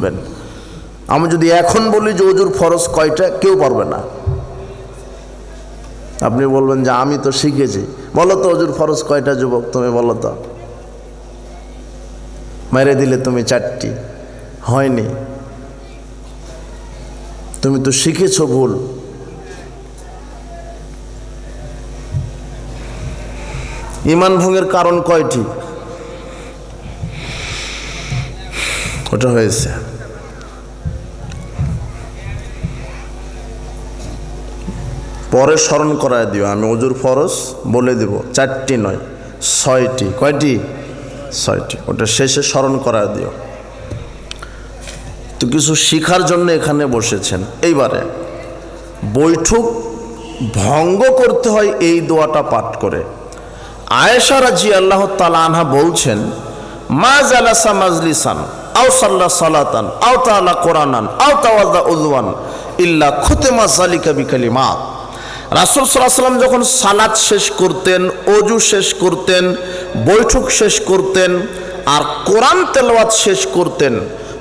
বুঝবেন। আমি যদি এখন বলি যে অজুর ফরজ কয়টা, কেউ পারবে না। আপনি বলবেন যে আমি তো শিখেছি। বলো তো অজুর ফরজ কয়টা যুবক, তুমি বলো তো। মেরে দিলে তুমি চারটি। হয়নি। তুমি তো শিখেছো ভুল। ইমান ভঙ্গের কারণ কয়টি? ওটা হয়েছে। পরে স্মরণ করায় দিও, আমি অজুর ফরজ বলে দেব। চারটি নয়, ছয়টি। কয়টি? ছয়টি। ওটা শেষে স্মরণ করায় দিও। তো কিছু শিখার জন্য এখানে বসেছেন। এইবারে বৈঠক ভঙ্গ করতে হয় এই দোয়াটা পাঠ করে। আয়েশা রাজি আল্লাহ তালা আনহা বলছেন, মা জালাসা মাজলিসান, আও সাল্লা সালাতান, আও তালা কোরআনান, আও তাওয়াজা উজওয়ান ইল্লা খুতেমা জালিকা বিকালিমাত। রাসুল সাল্লাম যখন সালাদ শেষ করতেন, অজু শেষ করতেন, বৈঠক শেষ করতেন, আর কোরআন তেলাওয়াত শেষ করতেন,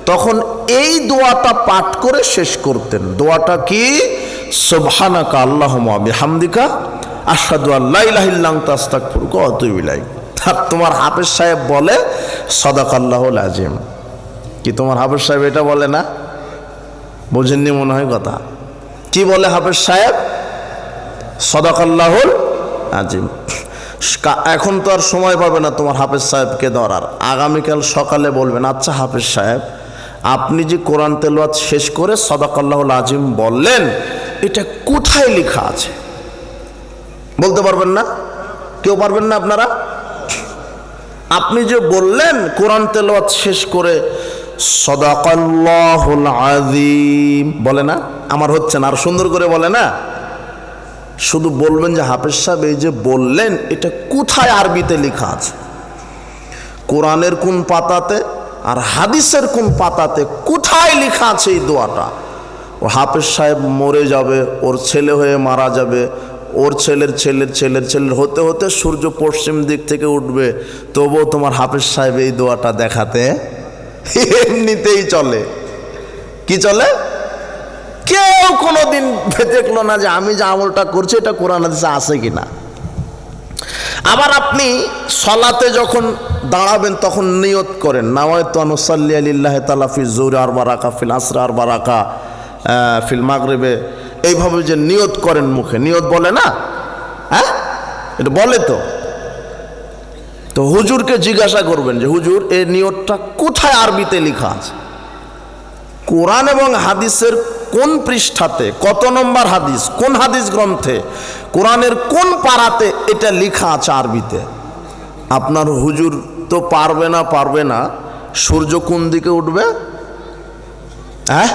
তখন এই দোয়াটা পাঠ করে শেষ করতেন। দোয়াটা কি? সুবহানাকা আল্লাহ বিহামদিকা, আশহাদু আল্লা ইলাহা ইল্লা আনতা, আস্তাগফিরুকা ওয়া আতুবু ইলাইক। আর তোমার হাফেজ সাহেব বলে সদাকাল্লাহুল আজিম কি তোমার হাফেজ সাহেব এটা বলে না? বোঝেননি মনে হয় কথা। কি বলে হাফেজ সাহেব? সদাকাল্লাহুল আজিম। এখন তো আর সময় পাবে না তোমার হাফেজ সাহেবকে ধরার। আগামীকাল সকালে বলবেন আচ্ছা হাফেজ সাহেব, আপনি যে কোরআন তেলাওয়াত শেষ করে সদাকাল্লাহুল আজিম বললেন, এটা কোথায় লেখা আছে? বলতে পারবেন না? কেউ পারবেন না আপনারা? আপনি যে বললেন কোরআন তেলাওয়াত শেষ করে সদাকাল্লাহুল আজিম, বলে না? আমার হচ্ছে না, আর সুন্দর করে বলে না? শুধু বলবেন যে হাফেজ সাহেব, এই যে বললেন, এটা কোথায় আরবিতে লেখা আছে? কোরআনের কোন পাতাতে আর হাদিসের কোন পাতাতে কোথায় লেখা আছে এই দোয়াটা? ও হাফেজ সাহেব মরে যাবে, ওর ছেলে হয়ে মারা যাবে, ওর ছেলের ছেলের ছেলের ছেলের হতে হতে সূর্য পশ্চিম দিক থেকে উঠবে, তবুও তোমার হাফেজ সাহেব এই দোয়াটা দেখাতে এমনিতেই চলে। কি চলে? কেউ কোনোদিন দেখল না যে আমি যে আমলটা করছি, এটা কোরআন হাদিসে আছে কিনা। আবার আপনি সলাতে যখন দাঁড়াবেন, তখন নিয়ত করেন, নাওয়ায়তু আনুসাল্লি আলিল্লাহ তালা ফি জোর আর বারাকা ফিল আসরা আর বারাকা ফিল মাগরেবে। এইভাবে যে নিয়ত করেন মুখে। নিয়ত বলে না? হ্যাঁ? এটা বলে তো। তো হুজুরকে জিজ্ঞাসা করবেন যে, হুজুর এই নিয়তটা কোথায় আরবিতে লেখা আছে? কোরআন এবং হাদিসের কোন পৃষ্ঠাতে, কত নম্বর হাদিস, কোন হাদিস গ্রন্থে, কোরআনের কোন পাড়াতে এটা লেখা আছে আরবিতে? আপনার হুজুর তো পারবে না পারবে না, সূর্য কোন দিকে উঠবে? হ্যাঁ?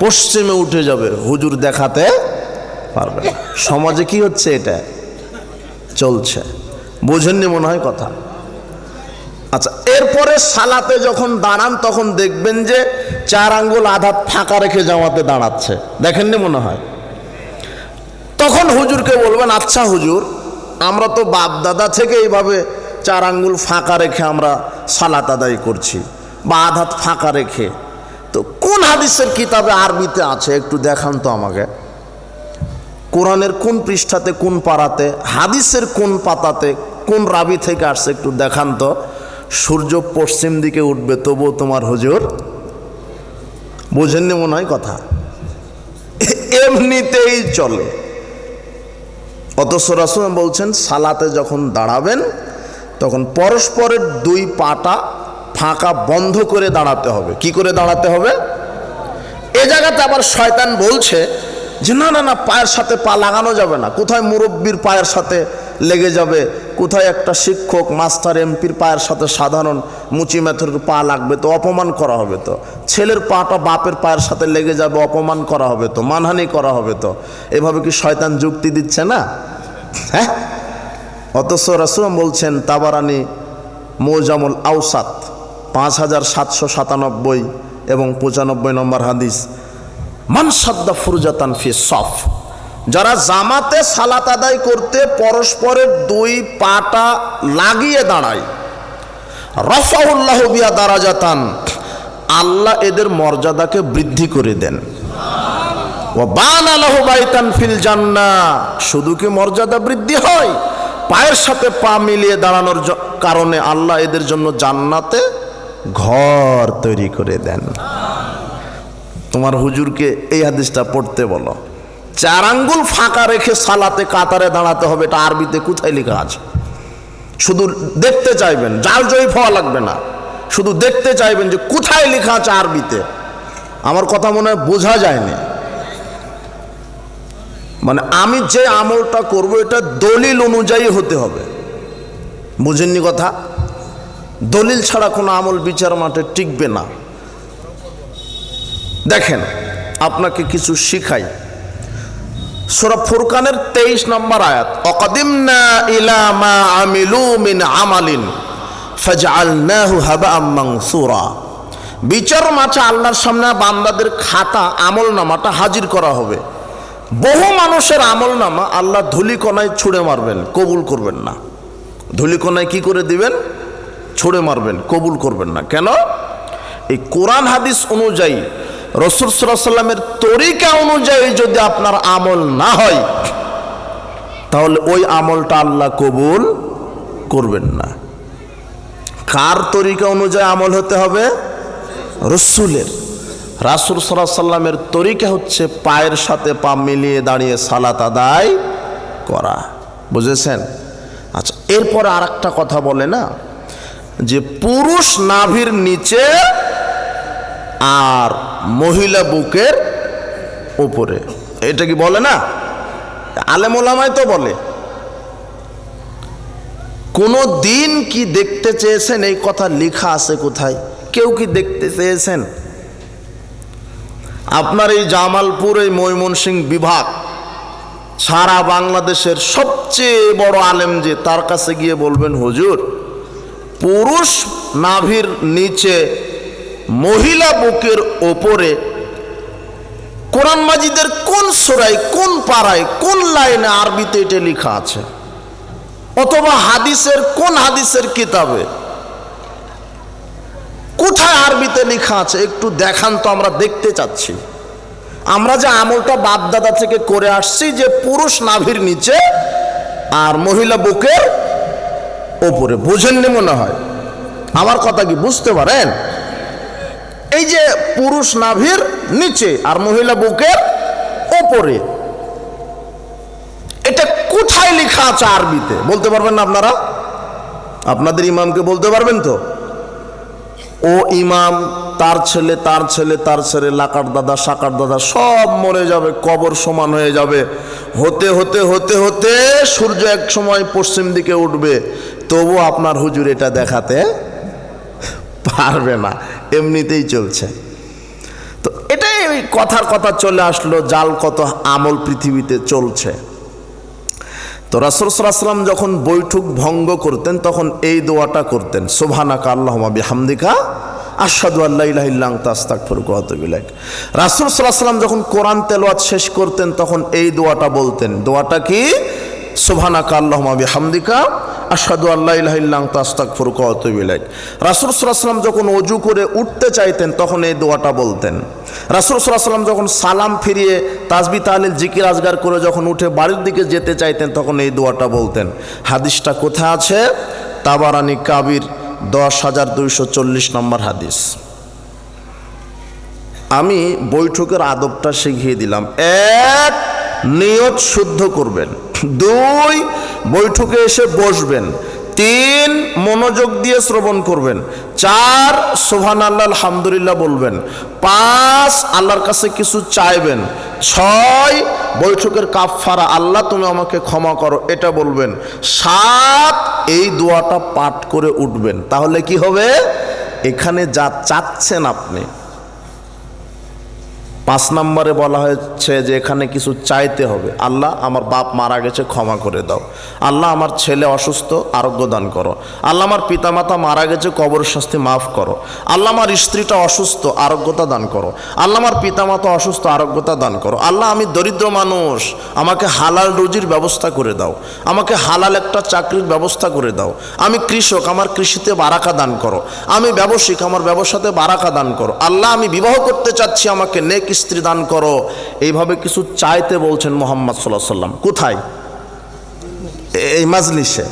পশ্চিমে উঠে যাবে, হুজুর দেখাতে পারবে না। সমাজে কি হচ্ছে এটা? চলছে। বোঝেননি মনে হয় কথা? আচ্ছা এরপরে সালাতে যখন দাঁড়ান, তখন দেখবেন যে চার আঙ্গুল আধা ফাঁকা রেখে জামাতে দাঁড়াচ্ছে। দেখেননি মনে হয়? তখন হুজুরকে বলবেন আচ্ছা হুজুর, আমরা তো বাপ দাদা থেকে এইভাবে চার আঙ্গুল ফাঁকা রেখে আমরা সালাত আদায় করছি বা আধাত ফাঁকা রেখে। তো কোন হাদিসের কিতাবে আরবিতে আছে? একটু দেখান তো আমাকে। কোরআনের কোন পৃষ্ঠাতে, কোন পাড়াতে, হাদিসের কোন পাতাতে, কোন রাবি থেকে আসছে একটু দেখান তো। সূর্য পশ্চিম দিকে উঠবে, তবুও তোমার হুজুর বোঝেননি মনে হয় কথা? এমনিতেই চলে। অথচ রাসুল বলছেন, সালাতে যখন দাঁড়াবেন, তখন পরস্পরের দুই পাটা ফাঁকা বন্ধ করে দাঁড়াতে হবে। কি করে দাঁড়াতে হবে? এ জায়গাতে আবার শয়তান বলছে যে, না না না, পায়ের সাথে পা লাগানো যাবে না। কোথায় মুরব্বীর পায়ের সাথে লেগে যাবে। কোথায় একটা শিক্ষক, মাস্টার, এমপির পায়ের সাথে সাধারণ মুচি মেথরের পা লাগবে তো অপমান করা হবে তো। ছেলের পাটা বাপের পায়ের সাথে লেগে যাবে, অপমান করা হবে তো, মানহানি করা হবে তো। এভাবে কি শয়তান যুক্তি দিচ্ছে না? হ্যাঁ? অথচ রাসুলাম বলছেন, তাবারানি মৌজামুল আউসাত পাঁচ হাজার সাতশো সাতানব্বই এবং পঁচানব্বই নম্বর হাদিস মানসাদ্দা ফুরজাতান ফি সফ। যারা জামাতে সালাত আদায় করতে পরস্পরের দুই পাটা লাগিয়ে দাঁড়ায়। রফাউল্লাহ বিয়া দারাজাতান, আল্লাহ এদের মর্যাদাকে বৃদ্ধি করে দেন। ও বান আলাহ বাইতান ফিল জান্না, শুধু কি মর্যাদা বৃদ্ধি হয়? পায়ের সাথে পা মিলিয়ে দাঁড়ানোর কারণে আল্লাহ এদের জন্য জান্নাতে ঘর তৈরি করে দেন। তোমার হুজুরকে এই হাদিসটা পড়তে বলো। চার আঙ্গুল ফাঁকা রেখে সালাতে, কাতারে দাঁড়াতে হবে, এটা আরবিতে কোথায় লেখা আছে? শুধু দেখতে চাইবেন জাল জয়ী হওয়া লাগবে না। শুধু দেখতে চাইবেন যে কোথায় লেখা আছে আরবিতে। আমার কথা মনে হয় বোঝা যায়নি। মানে আমি যে আমলটা করব, এটা দলিল অনুযায়ী হতে হবে। বুঝেননি কথা? দলিল ছাড়া কোনো আমল বিচার মাঠে টিকবে না। দেখেন, আপনাকে কিছু শিখাই। সূরা ফুরকানের তেইশ নম্বর আয়াত, অকদিমনা ইলা মা আমিলু মিন আমালিন ফাজআলনাহু হাবাআম মানসুরা। বিচার মাঠে আল্লাহর সামনে বান্দাদের খাতা আমল নামাটা হাজির করা হবে। বহু মানুষের আমল নামা আল্লাহ ধুলিকণায় ছুঁড়ে মারবেন, কবুল করবেন না। ধুলিকণায় কি করে দিবেন? ছুঁড়ে মারবেন, কবুল করবেন না। কেন? এই কোরআন হাদিস অনুযায়ী রসুল সাল্লামের তরিকা অনুযায়ী যদি আপনার আমল না হয়, তাহলে ওই আমলটা আল্লাহ কবুল করবেন না। কার তরিকা অনুযায়ী আমল হতে হবে? রসুলের। রাসুল সাল্লাহ সাল্লামের তরিকা হচ্ছে পায়ের সাথে পা মিলিয়ে দাঁড়িয়ে সালাত আদায় করা। বুঝেছেন? আচ্ছা এরপর আর একটা কথা বলে না? যে পুরুষ নাভির নিচে আর মহিলা বুকের উপরে। এটা কি বলে না? আলেমোলামায় তো বলে। কোনো দিন কি দেখতে চেয়েছেন? এই কথা লেখা আছে কোথায়? কেউ কি দেখতে চেয়েছেন? আপনার এই জামালপুর, এই ময়মনসিং বিভাগ সারা বাংলাদেশের সবচেয়ে বড় আলেম যে, তার কাছে গিয়ে বলবেন, হুজুর, পুরুষ নাভির নিচে মহিলা বুকের ওপরে কোরআন মাজিদের কোন সোরায়, কোন পাড়ায়, কোন লাইনে আরবিতে এটা লেখা আছে? অথবা হাদিসের কোন হাদিসের কিতাবে? কোথায় আরবিতে লেখা আছে? একটু দেখান তো, আমরা দেখতে চাচ্ছি। আমরা যে আমলটা বাপদাদা থেকে করে আসছি যে পুরুষ নাভির নিচে আর মহিলা বুকের ওপরে। বোঝেননি মনে হয়? আমার কথা কি বুঝতে পারেন? এই যে পুরুষ নাভির নিচে আর মহিলা বুকের ওপরে, এটা কোথায় লেখা আছে আরবিতে? বলতে পারবেন না আপনারা? আপনাদের ইমামকে বলতে পারবেন তো? ও ইমাম, তার ছেলে তার ছেলে তার ছেলে, লাকার দাদা, সাকার দাদা, সব মরে যাবে, কবর সমান হয়ে যাবে। হতে হতে হতে হতে সূর্য এক সময় পশ্চিম দিকে উঠবে তবু আপনার হুজুর এটা দেখাতে পারবে না। এমনিতেই চলছে। তো এটাই ওই কথার কথা চলে আসলো, জাল কত আমল পৃথিবীতে চলছে। তো রাসুল সাল্লাম যখন বৈঠক ভঙ্গ করতেন, তখন এই দোয়াটা করতেন সোভানাকা আল্লাহ বিহামদিকা আসাদু আল্লাহ তাস্তাক ফুরকুয়াতবিলাক রাসুল সাল্লাম যখন কোরআন তেলোয়াত শেষ করতেন, তখন এই দোয়াটা বলতেন। দোয়াটা কি? সোভানাকা আল্লাহ বিহামদিকা আসাদু আল্লাহ ইলাহিল্লাং তাস্তাক ফুরকুয়াতবিলাক রাসুল সাল্লাহ সাল্লাম যখন অজু করে উঠতে চাইতেন, তখন এই দোয়াটা বলতেন। রাসুল সাল্লাহ যখন সালাম ফিরিয়ে তাজবি তাহলিল জিকির আজগার করে যখন উঠে বাড়ির দিকে যেতে চাইতেন, তখন এই দোয়াটা বলতেন। হাদিসটা কোথায় আছে? তাবারানি কাবির, দশ হাজার দুইশো চল্লিশ নম্বর হাদিস। আমি বৈঠকের আদবটা শিখিয়ে দিলাম। এক নিয়ত শুদ্ধ করবেন। দুই, বৈঠকে এসে বসবেন। তিন, মনোযোগ দিয়ে শ্রবণ করবেন। চার সোহান আল্লাহ আলহামদুলিল্লাহ বলবেন। পাঁচ, আল্লাহর কাছে কিছু চাইবেন। ছয়, বৈঠকের কাফারা আল্লাহ তুমি আমাকে ক্ষমা করো, এটা বলবেন। সাত, এই দোয়াটা পাঠ করে উঠবেন। তাহলে কি হবে? এখানে যা চাচ্ছেন আপনি পাঁচ নম্বরে বলা হয়েছে যে এখানে কিছু চাইতে হবে। আল্লাহ আমার বাপ মারা গেছে, ক্ষমা করে দাও। আল্লাহ আমার ছেলে অসুস্থ, আরোগ্য দান করো। আল্লাহ আমার পিতামাতা মারা গেছে কবর শাস্তি মাফ করো। আল্লাহ আমার স্ত্রীটা অসুস্থ, আরোগ্যতা দান করো। আল্লাহ আমার পিতামাতা অসুস্থ, আরোগ্যতা দান করো। আল্লাহ আমি দরিদ্র মানুষ, আমাকে হালাল রুজির ব্যবস্থা করে দাও। আমাকে হালাল একটা চাকরির ব্যবস্থা করে দাও। আমি কৃষক, আমার কৃষিতে বারাকা দান করো। আমি ব্যবসায়িক, আমার ব্যবসাতে বারাকা দান করো। আল্লাহ আমি বিবাহ করতে চাচ্ছি, আমাকে নেক স্ত্রী দান করো। এইভাবে কিছু চাইতে বলছেন মোহাম্মদ সাল্লাহ সাল্লাম। কোথায়? এই মাজলিসে।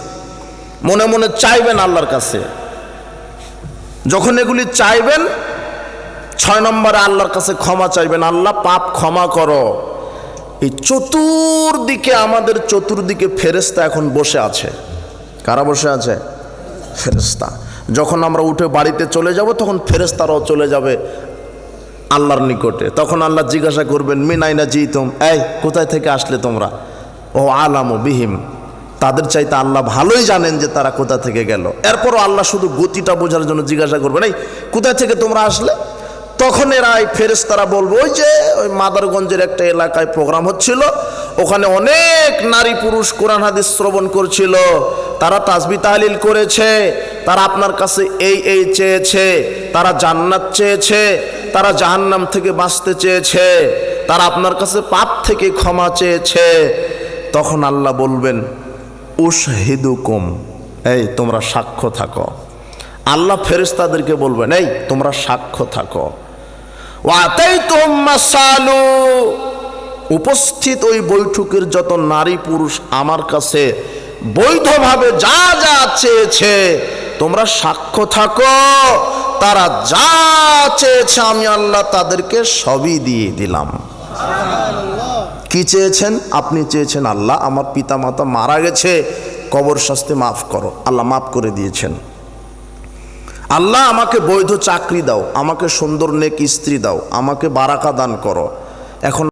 মনে মনে চাইবেন আল্লাহর কাছে। যখন এগুলি চাইবেন, ছয় নম্বরে আল্লাহর কাছে ক্ষমা চাইবেন। আল্লাহ পাপ ক্ষমা করো। এই চতুর্দিকে আমাদের চতুর্দিকে ফেরেস্তা এখন বসে আছে। কারা বসে আছে? ফেরেস্তা যখন আমরা উঠে বাড়িতে চলে যাব, তখন ফেরেস্তারাও চলে যাবে। আল্লাহর নিকটে। তখন আল্লাহ জিজ্ঞাসা করবেন মিনাইনা জিতম? এই, কোথায় থেকে আসলে তোমরা? ও আলামো বিহিম। তাদের চাইতে আল্লাহ ভালোই জানেন যে তারা কোথা থেকে গেল। এরপরও আল্লাহ শুধু গতিটা বোঝার জন্য জিজ্ঞাসা করবেন, এই, কোথায় থেকে তোমরা আসলে? তখন এরা এই ফেরেস্তারা বলব, ওই যে ওই মাদারগঞ্জের একটা এলাকায় প্রোগ্রাম হচ্ছিল, ওখানে অনেক নারী পুরুষ কোরআন হাদিস শ্রবণ করছিল, তারা তাসবি তাহলিল করেছে, তারা আপনার কাছে এই এই চেয়েছে, তারা জান্নাত চেয়েছে, তারা জাহান্নাম থেকে বাঁচতে চেয়েছে, তারা আপনার কাছে পাপ থেকে ক্ষমা চেয়েছে। তখন আল্লাহ বলবেন, উশহিদুকুম, এই তোমরা সাক্ষ্য থাকো। আল্লাহ ফেরেস্তাদেরকে বলবেন, এই তোমরা সাক্ষ্য থাকো। ওয়াতাই উপস্থিত ওই বৈঠকের যত নারী পুরুষ আমার কাছে বৈধভাবে যা যা চেয়েছে, তোমরা সাক্ষ্য থাকো, তারা যা চেয়েছে আমি আল্লাহ তাদেরকে সবই দিয়ে দিলাম। কি চেয়েছেন? আপনি চেয়েছেন আল্লাহ, আমার পিতা মাতা মারা গেছে, কবর শাস্তি মাফ করো, আল্লাহ মাফ করে দিয়েছেন। আল্লাহ আমাকে বৈধ চাকরি দাও, আমাকে সুন্দর নেক স্ত্রী দাও, আমাকে বারাকা দান করো। এখন